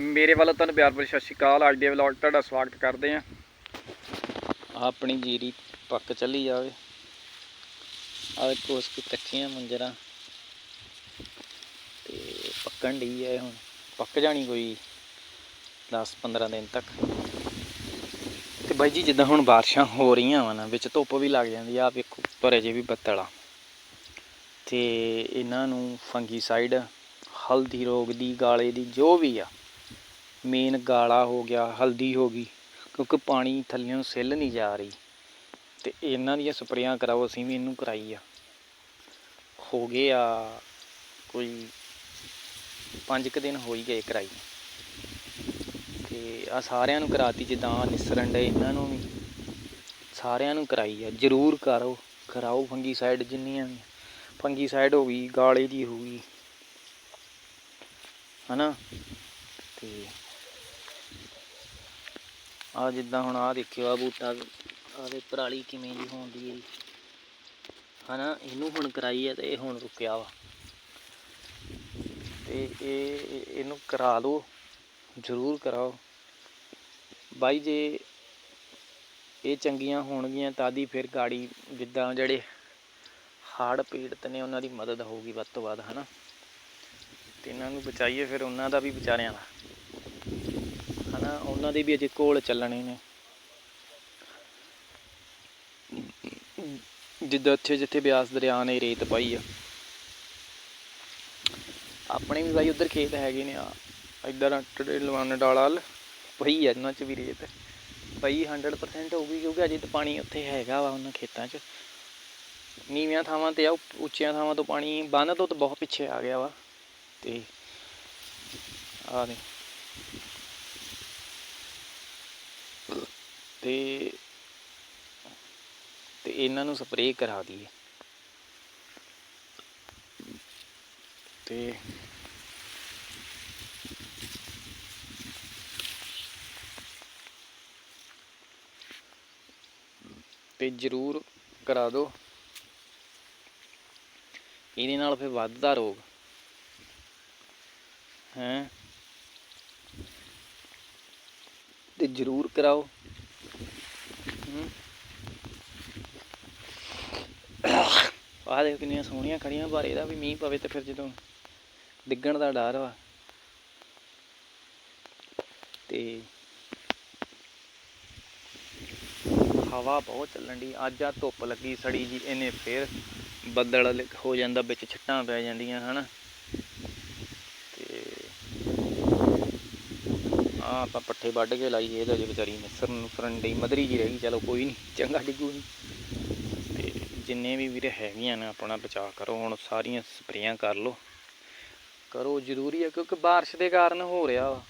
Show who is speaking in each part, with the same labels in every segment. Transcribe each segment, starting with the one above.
Speaker 1: ਮੇਰੇ ਵੱਲੋਂ ਤੁਹਾਨੂੰ ਪਿਆਰ ਭਰੀ ਸਤਿ ਸ਼੍ਰੀ ਅਕਾਲ। ਅੱਜ ਦੇ ਵਲੌਗ ਤੁਹਾਡਾ ਸਵਾਗਤ ਕਰਦੇ ਆਂ ਆਪਣੀ ਜੀਰੀ ਪੱਕ ਚੱਲੀ ਜਾਵੇ। ਆ ਦੇਖੋ ਉਸ ਕੀ ਕੱਚੀਆਂ ਮੰਜਰਾਂ। ਤੇ ਪੱਕਣ ਢੀ ਹੈ ਹੁਣ। ਪੱਕ ਜਾਣੀ ਕੋਈ 10-15 ਦਿਨ ਤੱਕ। ਤੇ ਬਾਈ ਜੀ, ਜਿੱਦਾਂ ਹੁਣ ਬਾਰਿਸ਼ਾਂ ਹੋ ਰਹੀਆਂ ਵਾ ਨਾ, ਵਿੱਚ ਧੁੱਪ ਵੀ ਲੱਗ ਜਾਂਦੀ ਆ। ਵੇਖੋ ਭਰੇ ਜੇ ਵੀ ਬੱਤਲ ਆ। ਤੇ ਇਹਨਾਂ ਨੂੰ ਫੰਗੀਸਾਈਡ, ਹਲਦੀ ਰੋਗ ਦੀ, ਗਾਲੇ ਦੀ, ਜੋ ਵੀ ਆ ਮੇਨ ਗਾਲਾ ਹੋ ਗਿਆ, ਹਲਦੀ ਹੋ ਗਈ, ਕਿਉਂਕਿ ਪਾਣੀ ਥੱਲਿਓਂ ਸਿੱਲ ਨਹੀਂ ਜਾ ਰਹੀ। ਤੇ ਇਹਨਾਂ ਦੀਆਂ ਸਪਰੇਆਂ ਕਰਾਓ, ਅਸੀਂ ਵੀ ਇਹਨੂੰ ਕਰਾਈ ਆ। ਹੋ ਗਏ ਆ ਕੋਈ ਪੰਜ ਕੁ ਦਿਨ ਹੋ ਹੀ ਗਏ ਕਰਾਈ। ਤੇ ਆ ਸਾਰਿਆਂ ਨੂੰ ਕਰਾਤੀ, ਜਿੱਦਾਂ ਨਿਸਰਨ ਡੇ ਇਹਨਾਂ ਨੂੰ ਵੀ। ਸਾਰਿਆਂ ਨੂੰ ਕਰਾਈ ਆ, ਜ਼ਰੂਰ ਕਰੋ, ਕਰਾਓ ਫੰਗੀਸਾਈਡ ਜਿੰਨੀਆਂ ਵੀ। ਫੰਗੀਸਾਈਡ ਹੋ ਗਈ, ਗਾਲੇ ਦੀ ਹੋ ਗਈ। ਹਨਾ? ਤੇ ਆ ਜਿੱਦਾਂ ਹੁਣ ਆ ਦੇਖਿਓ ਆ ਬੂਟਾ ਆਦੇ ਪਰਾਲੀ ਕਿਵੇਂ ਦੀ ਹੁੰਦੀ ਹੈ ਹਨਾ, ਇਹਨੂੰ ਹੁਣ ਕਰਾਈ ਹੈ ਤੇ ਇਹ ਹੁਣ ਰੁਕਿਆ ਵਾ। ਤੇ ਇਹ- ਇਹਨੂੰ ਕਰਾ ਲਓ, ਜ਼ਰੂਰ ਕਰਾਓ। ਬਾਈ ਜੇ ਇਹ ਚੰਗੀਆਂ ਹੋਣਗੀਆਂ, ਤਾਂ ਦੀ ਫਿਰ ਗਾੜੀ ਜਿੱਦਾਂ ਜਿਹੜੇ ਹਾਰਡ ਪੀੜਤ ਨੇ, ਉਹਨਾਂ ਦੀ ਮਦਦ ਹੋਊਗੀ ਵੱਧ ਤੋਂ ਵੱਧ, ਹਨਾ। ਤੇ ਇਹਨਾਂ ਨੂੰ ਬਚਾਈਏ ਫਿਰ ਉਹਨਾਂ ਦਾ ਵੀ ਵਿਚਾਰਿਆਂ ਦਾ। ਹਨਾ, ਉਹਨਾਂ ਦੇ ਵੀ ਅਜੇ ਕੋਲ ਚੱਲਣੇ ਨੇ। ਜਿੱਦਾਂ ਇੱਥੇ ਜਿੱਥੇ ਬਿਆਸ ਦਰਿਆ ਨੇ ਰੇਤ ਪਾਈ ਆ। ਆਪਣੇ ਵੀ ਬਾਈ ਉਧਰ ਖੇਤ ਹੈਗੇ ਨੇ ਆ। ਇੱਧਰ ਟੜੇ ਲਵਾਨ ਡਾਲਾਲ ਪਈ ਆ ਇਹਨਾਂ ਚ ਵੀ ਰੇਤ। ਪਈ 100% ਹੋਊਗੀ ਕਿਉਂਕਿ ਅਜੇ ਤਾਂ ਪਾਣੀ ਉੱਥੇ ਹੈਗਾ ਵਾ ਉਹਨਾਂ ਖੇਤਾਂ 'ਚ। ਨੀਵੀਆਂ ਥਾਵਾਂ ਤੇ ਆ ਉੱਚੀਆਂ ਥਾਵਾਂ ਤੋਂ ਪਾਣੀ ਬੰਨ ਤੋਂ ਤਾਂ ਬਹੁਤ ਪਿੱਛੇ ਆ ਗਿਆ ਵਾ। ਤੇ ਆ ਨੇ ਤੇ ਤੇ ਇਹਨਾਂ ਨੂੰ ਸਪਰੇਅ ਕਰਾ ਦਈਏ। ਤੇ ਤੇ ਜ਼ਰੂਰ ਕਰਾ ਦਿਓ। ਇਹਦੇ ਨਾਲ ਫਿਰ ਵੱਧਦਾ ਰੋਗ। ਹੈ? ਤੇ ਜ਼ਰੂਰ ਕਰਾਓ। ਆਹ ਦੇਖ ਕਿੰਨੀਆਂ ਸੋਹਣੀਆਂ ਖੜੀਆਂ, ਪਰ ਇਹਦਾ ਵੀ ਮੀਂਹ ਪਵੇ ਤੇ ਫਿਰ ਜਦੋਂ ਡਿੱਗਣ ਦਾ ਡਰ ਵਾ। ਤੇ ਹਵਾ ਬਹੁਤ ਚੱਲਣ ਦੀ ਅੱਜ ਆ ਧੁੱਪ ਲੱਗੀ ਸੜੀ ਜੀ, ਇਹਨੇ ਫਿਰ ਬੱਦਲ ਹੋ ਜਾਂਦਾ, ਵਿੱਚ ਛਿੱਟਾਂ ਪੈ ਜਾਂਦੀਆਂ, ਹਨਾ। ਆ ਆਪਾਂ ਪੱਠੇ ਵੱਢ ਕੇ ਲਾਈ ਇਹਦਾ ਜੇ ਵਿਚਾਰੀ ਨਿਸਰਨ ਫਰਨ ਡਈ, ਮਦਰੀ ਜੀ ਰਹੀ, ਚਲੋ ਕੋਈ ਨਹੀਂ, ਚੰਗਾ ਡਿੱਗੂ ਨਹੀਂ। ਤੇ ਜਿੰਨੇ ਵੀ ਵੀਰੇ ਹੈਗੀਆਂ ਨੇ, ਆਪਣਾ ਬਚਾਅ ਕਰੋ, ਹੁਣ ਸਾਰੀਆਂ ਸਪਰੇਆਂ ਕਰ ਲਓ। ਕਰੋ ਜ਼ਰੂਰੀ ਹੈ ਕਿਉਂਕਿ ਬਾਰਿਸ਼ ਦੇ ਕਾਰਨ ਹੋ ਰਿਹਾ ਵਾ।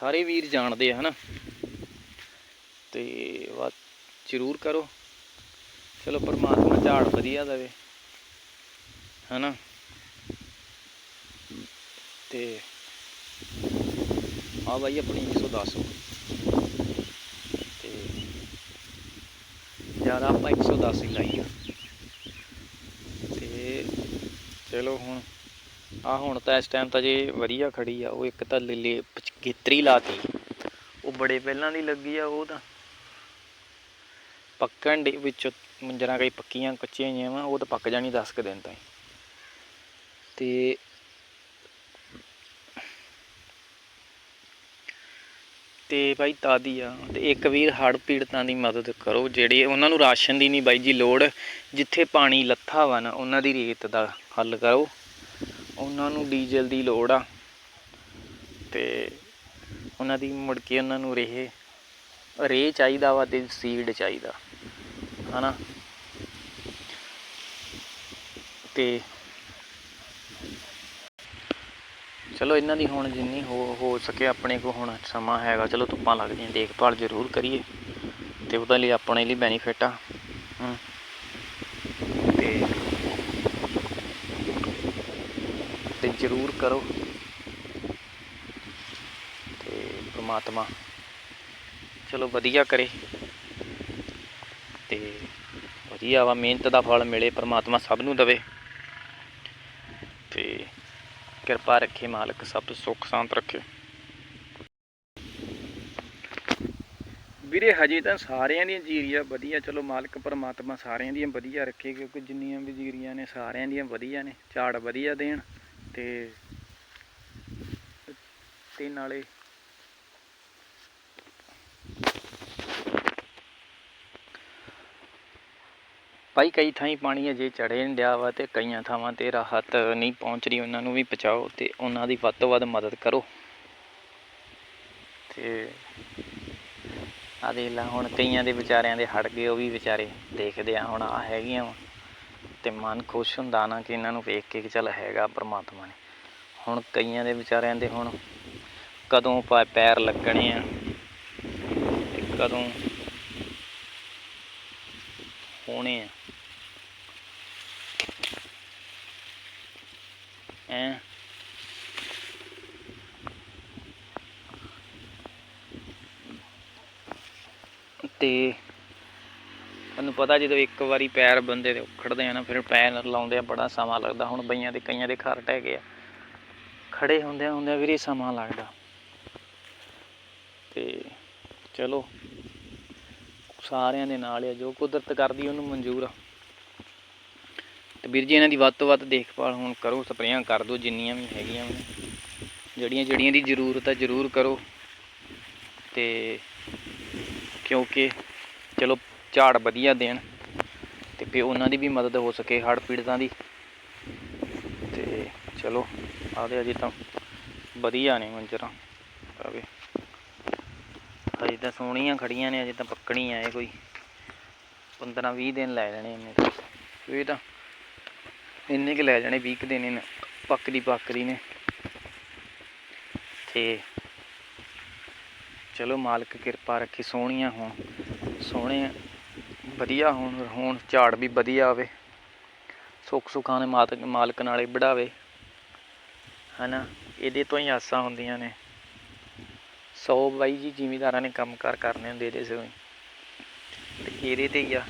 Speaker 1: ਸਾਰੇ ਵੀਰ ਜਾਣਦੇ ਆ, ਹਨਾ। ਤੇ ਵਾ ਜ਼ਰੂਰ ਕਰੋ। ਚਲੋ, ਪਰਮਾਤਮਾ ਝਾੜ ਵਧੀਆ ਦੇਵੇ, ਹਨਾ। ਤੇ ਆ ਬਾਈ ਆਪਣੀ 110 ਤੇ ਜ਼ਿਆਦਾ ਆਪਾਂ 110 ਹੀ ਲਾਈ ਆ ਤੇ ਚਲੋ ਹੁਣ, ਆ ਹੁਣ ਤਾਂ ਇਸ ਟਾਈਮ ਤਾਂ ਜੇ ਵਧੀਆ ਖੜੀ ਆ, ਉਹ ਇੱਕ ਤਾਂ ਲਿਲੇ ਗੇਤਰੀ ਲਾਤੀ। ਉਹ ਬੜੇ ਪਹਿਲਾਂ ਦੀ ਲੱਗੀ ਆ ਉਹ ਤਾਂ। ਪੱਕਣ ਦੇ ਵਿੱਚ ਮੰਜਰਾਂ ਕਈ ਪੱਕੀਆਂ ਕੱਚੀਆਂ ਜਿਹੀਆਂ ਵਾ, ਉਹ ਤਾਂ ਪੱਕ ਜਾਣੀ 10 ਕੁ ਦਿਨ ਤਾਈਂ। ਤੇ ਤੇ ਭਾਈ ਤਾਦੀ ਆ, ਤੇ ਇੱਕ ਵੀਰ ਹੜ੍ਹ ਪੀੜਤਾਂ ਦੀ ਮਦਦ ਕਰੋ, ਜਿਹੜੇ ਉਹਨਾਂ ਨੂੰ ਰਾਸ਼ਨ ਦੀ ਨਹੀਂ ਬਾਈ ਜੀ ਲੋੜ, ਜਿੱਥੇ ਪਾਣੀ ਲੱਥਾ ਵਾ ਨਾ, ਉਹਨਾਂ ਦੀ ਰੇਤ ਦਾ ਹੱਲ ਕਰੋ। ਉਹਨਾਂ ਨੂੰ ਡੀਜ਼ਲ ਦੀ ਲੋੜ ਆ, ਤੇ ਉਹਨਾਂ ਦੀ ਮੁੜ ਕੇ ਉਹਨਾਂ ਨੂੰ ਰਹੇ ਰੇ ਚਾਹੀਦਾ ਵਾ ਤੇ ਸੀਡ ਚਾਹੀਦਾ, ਹਨਾ? ਤੇ ਚਲੋ ਇਹਨਾਂ ਦੀ ਹੁਣ ਜਿੰਨੀ ਹੋ ਹੋ ਸਕੇ ਆਪਣੇ ਕੋਲ ਹੁਣ ਸਮਾਂ ਹੈਗਾ, ਚਲੋ ਧੁੱਪਾਂ ਲੱਗਦੀਆਂ, ਦੇਖਭਾਲ ਜ਼ਰੂਰ ਕਰੀਏ ਤੇ ਉਹਦੇ ਲਈ ਆਪਣੇ ਲਈ ਬੈਨੀਫਿਟ ਆ। ਹਮ। ਤੇ ਤੇ ਜ਼ਰੂਰ ਕਰੋ। ਤੇ ਪ੍ਰਮਾਤਮਾ ਚਲੋ ਵਧੀਆ ਕਰੇ। ਤੇ ਵਧੀਆ ਵਾ, ਮਿਹਨਤ ਦਾ ਫਲ ਮਿਲੇ, ਪ੍ਰਮਾਤਮਾ ਸਭ ਨੂੰ ਦਵੇ। ਕਿਰਪਾ ਰੱਖੇ ਮਾਲਕ, ਸਭ ਸੁੱਖ ਸ਼ਾਂਤ ਰੱਖੇ। ਵੀਰੇ, ਹਜੇ ਤਾਂ ਸਾਰਿਆਂ ਦੀਆਂ ਜੀਰੀਆਂ ਵਧੀਆ, ਚਲੋ ਮਾਲਕ ਪਰਮਾਤਮਾ ਸਾਰਿਆਂ ਦੀਆਂ ਵਧੀਆ ਰੱਖੇ, ਕਿਉਂਕਿ ਜਿੰਨੀਆਂ ਵੀ ਜੀਰੀਆਂ ਨੇ, ਸਾਰਿਆਂ ਦੀਆਂ ਵਧੀਆ ਨੇ। ਝਾੜ ਵਧੀਆ ਦੇਣ ਤੇ ਤੇ ਨਾਲੇ ਭਾਈ ਕਈ ਥਾਈਂ ਪਾਣੀ ਅਜੇ ਚੜ੍ਹੇ ਨਹੀਂ ਡਿਆ ਵਾ ਤੇ ਕਈਆਂ ਥਾਵਾਂ ਤੇ ਰਾਹਤ ਨਹੀਂ ਪਹੁੰਚ ਰਹੀ, ਉਹਨਾਂ ਨੂੰ ਵੀ ਪਹੁੰਚਾਓ ਤੇ ਉਹਨਾਂ ਦੀ ਵੱਧ ਤੋਂ ਵੱਧ ਮਦਦ ਕਰੋ। ਤੇ ਆ ਦੇਖ ਲਾ, ਹੁਣ ਕਈਆਂ ਦੇ ਵਿਚਾਰਿਆਂ ਦੇ ਹਟ ਗਏ, ਉਹ ਵੀ ਵਿਚਾਰੇ ਦੇਖਦੇ ਆ, ਹੁਣ ਆ ਹੈਗੀਆਂ ਵਾ ਤੇ ਮਨ ਖੁਸ਼ ਹੁੰਦਾ ਨਾ ਕਿ ਇਹਨਾਂ ਨੂੰ ਵੇਖ ਕੇ ਕਿ ਚੱਲ ਹੈਗਾ ਪਰਮਾਤਮਾ ਨੇ। ਹੁਣ ਕਈਆਂ ਦੇ ਵਿਚਾਰਿਆਂ ਦੇ ਹੁਣ ਕਦੋਂ ਪੈਰ ਲੱਗਣੇ ਆ ਤੇ ਕਦੋਂ ਹੋਣੇ ਆ। ਐ ਤੇ ਤੁਹਾਨੂੰ ਪਤਾ ਜਦੋਂ ਇੱਕ ਵਾਰੀ ਪੈਰ ਬੰਦੇ ਦੇ ਉਖੜਦੇ ਆ ਨਾ, ਫਿਰ ਪੈਰ ਲਾਉਂਦੇ ਆ, ਬੜਾ ਸਮਾਂ ਲੱਗਦਾ। ਹੁਣ ਬਈਆਂ ਦੇ, ਕਈਆਂ ਦੇ ਘਰ ਟਹਿ ਗਏ ਆ। ਖੜੇ ਹੁੰਦਿਆਂ ਹੁੰਦਿਆਂ ਵੀਰੇ ਸਮਾਂ ਲੱਗਦਾ। ਤੇ ਚਲੋ, ਸਾਰਿਆਂ ਦੇ ਨਾਲ ਆ। ਜੋ ਕੁਦਰਤ ਕਰਦੀ ਉਹਨੂੰ ਮਨਜ਼ੂਰ ਆ। ਤੇ ਵੀਰ ਜੀ, ਇਹਨਾਂ ਦੀ ਵੱਧ ਤੋਂ ਵੱਧ ਦੇਖਭਾਲ ਹੁਣ ਕਰੋ, ਸਪਰੇਆਂ ਕਰ ਦਿਓ, ਜਿੰਨੀਆਂ ਵੀ ਹੈਗੀਆਂ ਜਿਹੜੀਆਂ ਜਿਹੜੀਆਂ ਦੀ ਜ਼ਰੂਰਤ ਹੈ ਜ਼ਰੂਰ ਕਰੋ। ਤੇ ਕਿਉਂਕਿ ਚਲੋ, ਝਾੜ ਵਧੀਆ ਦੇਣ ਤੇ ਫਿਰ ਉਹਨਾਂ ਦੀ ਵੀ ਮਦਦ ਹੋ ਸਕੇ, ਹੜ੍ਹ ਪੀੜਤਾਂ ਦੀ। ਤੇ ਚਲੋ, ਆਦੇ ਅਜੇ ਤਾਂ ਵਧੀਆ ਨੇ ਮੰਜਰਾਂ, ਆਵੇ। ਅਜੇ ਤਾਂ ਸੋਹਣੀਆਂ ਖੜੀਆਂ ਨੇ, ਅਜੇ ਤਾਂ ਪੱਕਣੀਆਂ ਇਹ ਕੋਈ। 15 20 ਦਿਨ ਲੈ ਲੈਣੇ ਇਹਨੇ ਤਾਂ। ਇਹ ਤਾਂ ਇੰਨੇ ਕੁ ਲੈ ਜਾਣੇ 20 ਕੁ ਦਿਨ ਇਹਨੇ, ਪੱਕਦੀ ਪੱਕਦੀ ਨੇ। ਤੇ ਚਲੋ ਮਾਲਕ ਕਿਰਪਾ ਰੱਖੀ, ਸੋਹਣੀਆਂ ਹੋਣ, ਸੋਹਣੇ ਵਧੀਆ ਹੋਣ ਹੋਣ, ਝਾੜ ਵੀ ਵਧੀਆ ਆਵੇ। ਸੁੱਖ ਸੁੱਖਾਂ ਦੇ ਮਾਤ, ਮਾਲਕ ਨਾਲੇ ਵਢਾਵੇ ਹਨਾ, ਇਹਦੇ ਤੋਂ ਹੀ ਆਸਾਂ ਹੁੰਦੀਆਂ ਨੇ। ਸੌ ਬਾਈ ਜੀ ਜ਼ਿਮੀਦਾਰਾਂ ਨੇ ਕੰਮ ਕਾਰ ਕਰਨੇ ਹੁੰਦੇ ਇਹਦੇ ਸਿਰ ਤੇ ਇਹਦੇ ਤੇ ਹੀ ਆ।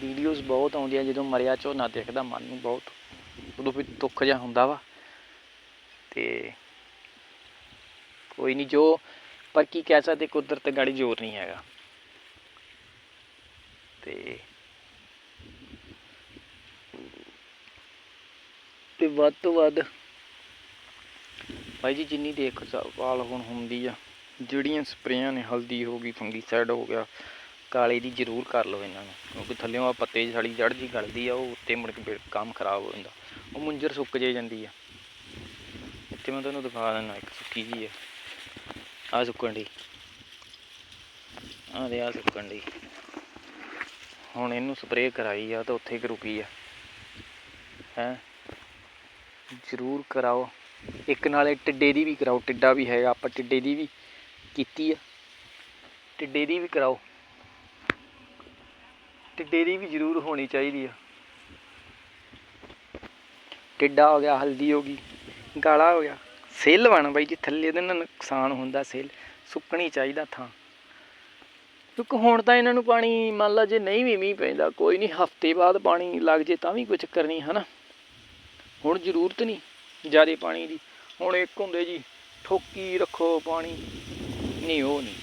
Speaker 1: ਵੀਡੀਓਜ਼ ਬਹੁਤ ਆਉਂਦੀਆਂ ਜਦੋਂ ਮਰਿਆ ਝੋਨਾ ਦੇਖਦਾ ਮਨ ਨੂੰ ਬਹੁਤ, ਉਦੋਂ ਵੀ ਦੁੱਖ ਜਿਹਾ ਹੁੰਦਾ ਵਾ। ਤੇ ਕੋਈ ਨਹੀਂ ਜੋ, ਪਰ ਕੀ ਕਹਿ ਸਕਦੇ ਕੁਦਰਤ ਗਾੜੀ ਜ਼ੋਰ ਨਹੀਂ ਹੈਗਾ। ਤੇ ਤੇ ਵੱਧ ਤੋਂ ਵੱਧ ਭਾਈ ਜੀ ਜਿੰਨੀ ਦੇਖਭਾਲ ਹੁਣ ਹੁੰਦੀ ਆ, ਜਿਹੜੀਆਂ ਸਪਰੇਆਂ ਨੇ ਹਲਦੀ ਹੋ ਗਈ, ਫੰਗੀਸਾਈਡ ਹੋ ਗਿਆ ਕਾਲੇ ਦੀ ਜ਼ਰੂਰ ਕਰ ਲਓ ਇਹਨਾਂ ਨੂੰ, ਕਿਉਂਕਿ ਥੱਲੇੋਂ ਆ ਪੱਤੇ ਦੀ ਸਾਡੀ ਜੜ ਜੀ ਗਲਦੀ ਆ, ਉਹ ਉੱਤੇ ਮੁੜ ਕੇ ਕੰਮ ਖਰਾਬ ਹੋ ਜਾਂਦਾ। ਉਹ ਮੁੰਜਰ ਸੁੱਕ ਜੇ ਜਾਂਦੀ ਆ। ਇੱਥੇ ਮੈਂ ਤੁਹਾਨੂੰ ਦਿਖਾ ਦਿੰਦਾ, ਇੱਕ ਸੁੱਕੀ ਜੀ ਆ। ਆ ਸੁੱਕਣ ਦੀ ਆ ਦੇ ਆ ਸੁੱਕਣ ਦੀ ਹੁਣ ਇਹਨੂੰ ਸਪਰੇਅ ਕਰਾਈ ਆ ਤਾਂ ਉੱਥੇ ਕਿ ਰੁਕੀ ਆ। ਹੈ? ਜ਼ਰੂਰ ਕਰਾਓ। ਇੱਕ ਨਾਲੇ ਟਿੱਡੇ ਦੀ ਵੀ ਕਰਾਓ, ਟਿੱਡਾ ਵੀ ਹੈਗਾ ਆਪਾਂ ਟਿੱਡੇ ਦੀ ਵੀ ਕੀਤੀ ਆ। ਟਿੱਡੇ ਦੀ ਵੀ ਕਰਾਓ। ਟਿੱਡੇ ਦੀ ਵੀ ਜ਼ਰੂਰ ਹੋਣੀ ਚਾਹੀਦੀ ਆ। ਟਿੱਡਾ ਹੋ ਗਿਆ, ਹਲਦੀ ਹੋ ਗਈ, ਗਾਲਾ ਹੋ ਗਿਆ। ਸੇਲ ਬਣ ਬਾਈ ਜੀ, ਥੱਲੇ ਇਹਦੇ ਨਾਲ ਨੁਕਸਾਨ ਹੁੰਦਾ ਸੇਲ, ਸੁੱਕਣੀ ਚਾਹੀਦਾ ਥਾਂ। ਕਿਉਂਕਿ ਹੁਣ ਤਾਂ ਇਹਨਾਂ ਨੂੰ ਪਾਣੀ, ਮੰਨ ਲਾ ਜੇ ਨਹੀਂ ਵੀ ਮੀਂਹ ਪੈਂਦਾ, ਕੋਈ ਨਹੀਂ, ਹਫ਼ਤੇ ਬਾਅਦ ਪਾਣੀ ਲੱਗ ਜੇ ਤਾਂ ਵੀ ਕੋਈ ਚੱਕਰ ਨਹੀਂ ਹਨਾ? ਹੁਣ ਜ਼ਰੂਰਤ ਨਹੀਂ ਜ਼ਿਆਦਾ ਪਾਣੀ ਦੀ। ਹੁਣ ਇੱਕ ਹੁੰਦੇ ਜੀ, ਠੋਕੀ ਰੱਖੋ ਪਾਣੀ, ਨਹੀਂ ਉਹ ਨਹੀਂ।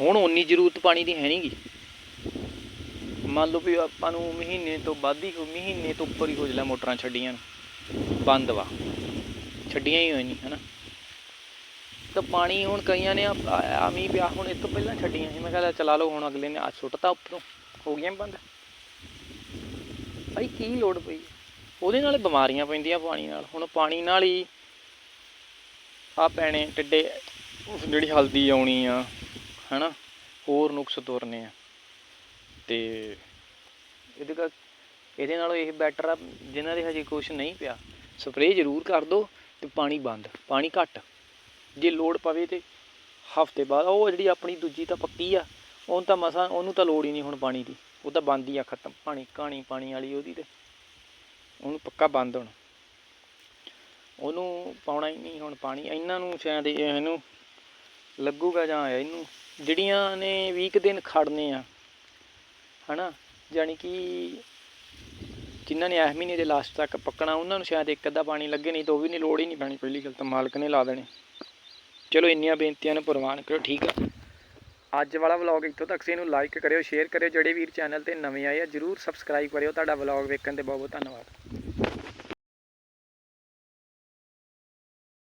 Speaker 1: ਹੁਣ ਉਨੀ ਜ਼ਰੂਰਤ ਪਾਣੀ ਦੀ ਹੈ ਨਹੀਂਗੀ ਮੰਨ ਲਓ ਵੀ ਆਪਾਂ ਨੂੰ ਮਹੀਨੇ ਤੋਂ ਵੱਧ ਹੀ ਮਹੀਨੇ ਤੋਂ ਉੱਪਰ ਹੀ ਹੋ ਜਲਾ ਮੋਟਰਾਂ ਛੱਡੀਆਂ ਬੰਦ ਵਾ। ਛੱਡੀਆਂ ਹੀ ਹੋਈ ਨਹੀਂ ਹਨਾ। ਤਾਂ ਪਾਣੀ ਹੁਣ ਕਈਆਂ ਨੇ ਆ- ਆ ਮੀਂਹ ਪਿਆ, ਹੁਣ ਇਹ ਤੋਂ ਪਹਿਲਾਂ ਛੱਡੀਆਂ ਸੀ। ਮੈਂ ਕਹਿੰਦਾ ਚਲਾ ਲਓ, ਹੁਣ ਅਗਲੇ ਨੇ ਆ ਸੁੱਟਤਾ ਉੱਪਰੋਂ। ਹੋ ਗਈਆਂ ਬੰਦ। ਭਾਈ ਕੀ ਲੋੜ ਪਈ? ਉਹਦੇ ਨਾਲ ਬਿਮਾਰੀਆਂ ਪੈਂਦੀਆਂ ਪਾਣੀ ਨਾਲ। ਹੁਣ ਪਾਣੀ ਨਾਲ ਹੀ ਆ ਪੈਣੇ ਟਿੱਡੇ ਜਿਹੜੀ ਹਲਦੀ ਆਉਣੀ ਆ, ਹਨਾ, ਹੋਰ ਨੁਕਸ ਤੁਰਨੇ ਆ। ਤੇ ਇਹਦੇ ਕਰ ਇਹਦੇ ਨਾਲੋਂ ਇਹ ਬੈਟਰ ਆ, ਜਿਨ੍ਹਾਂ ਦੇ ਹਜੇ ਕੁਝ ਨਹੀਂ ਪਿਆ। ਸਪਰੇਅ ਜ਼ਰੂਰ ਕਰ ਦਿਓ ਤੇ ਪਾਣੀ ਬੰਦ, ਪਾਣੀ ਘੱਟ। ਜੇ ਲੋੜ ਪਵੇ ਤੇ ਹਫ਼ਤੇ ਬਾਅਦ, ਉਹ ਜਿਹੜੀ ਆਪਣੀ ਦੂਜੀ ਤਾਂ ਪੱਕੀ ਆ, ਉਹਨੂੰ ਤਾਂ ਮਸਾਂ ਉਹਨੂੰ ਤਾਂ ਲੋੜ ਹੀ ਨਹੀਂ ਹੁਣ ਪਾਣੀ ਦੀ। ਉਹ ਤਾਂ ਬੰਦ ਹੀ ਆ ਖਤਮ। ਪਾਣੀ, ਕਹਾਣੀ, ਪਾਣੀ ਵਾਲੀ ਉਹਦੀ ਤੇ। ਉਹਨੂੰ ਪੱਕਾ ਬੰਦ ਹੁਣ। ਉਹਨੂੰ ਪਾਉਣਾ ਹੀ ਨਹੀਂ ਹੁਣ ਪਾਣੀ। ਇਹਨਾਂ ਨੂੰ ਸ਼ਾਇਦ ਇਹਨੂੰ ਲੱਗੂਗਾ ਜਾਂ ਇਹਨੂੰ। ਜਿਹੜੀਆਂ ਨੇ 20 ਕੁ ਦਿਨ ਖੜਨੇ ਆ ਹਨਾ? ਜਾਣੀ ਕਿ ਜਿਨ੍ਹਾਂ ਨੇ ਇਸ ਮਹੀਨੇ ਦੇ ਲਾਸਟ ਤੱਕ ਪੱਕਣਾ, ਉਹਨਾਂ ਨੂੰ ਸ਼ਾਇਦ ਇੱਕ ਅੱਧਾ ਪਾਣੀ ਲੱਗੇ, ਨਹੀਂ ਤਾਂ ਉਹ ਵੀ ਨਹੀਂ ਲੋੜ ਹੀ ਨਹੀਂ ਪੈਣੀ। ਪਹਿਲੀ ਗੱਲ ਤਾਂ ਮਾਲਕ ਨੇ ਲਾ ਦੇਣੇ। ਚਲੋ, ਇੰਨੀਆਂ ਬੇਨਤੀਆਂ ਨੂੰ ਪ੍ਰਵਾਨ ਕਰੋ, ਠੀਕ ਆ। ਅੱਜ ਵਾਲਾ ਵਲੌਗ ਇੱਥੋਂ ਤੱਕ ਸੀ ਇਹਨੂੰ ਲਾਈਕ ਕਰਿਓ ਸ਼ੇਅਰ ਕਰਿਓ, ਜਿਹੜੇ ਵੀਰ ਚੈਨਲ ਤੇ ਨਵੇਂ ਆਏ ਆ, ਜਰੂਰ ਸਬਸਕ੍ਰਾਈਬ ਕਰਿਓ। ਤੁਹਾਡਾ ਵਲੌਗ ਵੇਖਣ ਤੇ ਬਹੁਤ ਬਹੁਤ ਧੰਨਵਾਦ।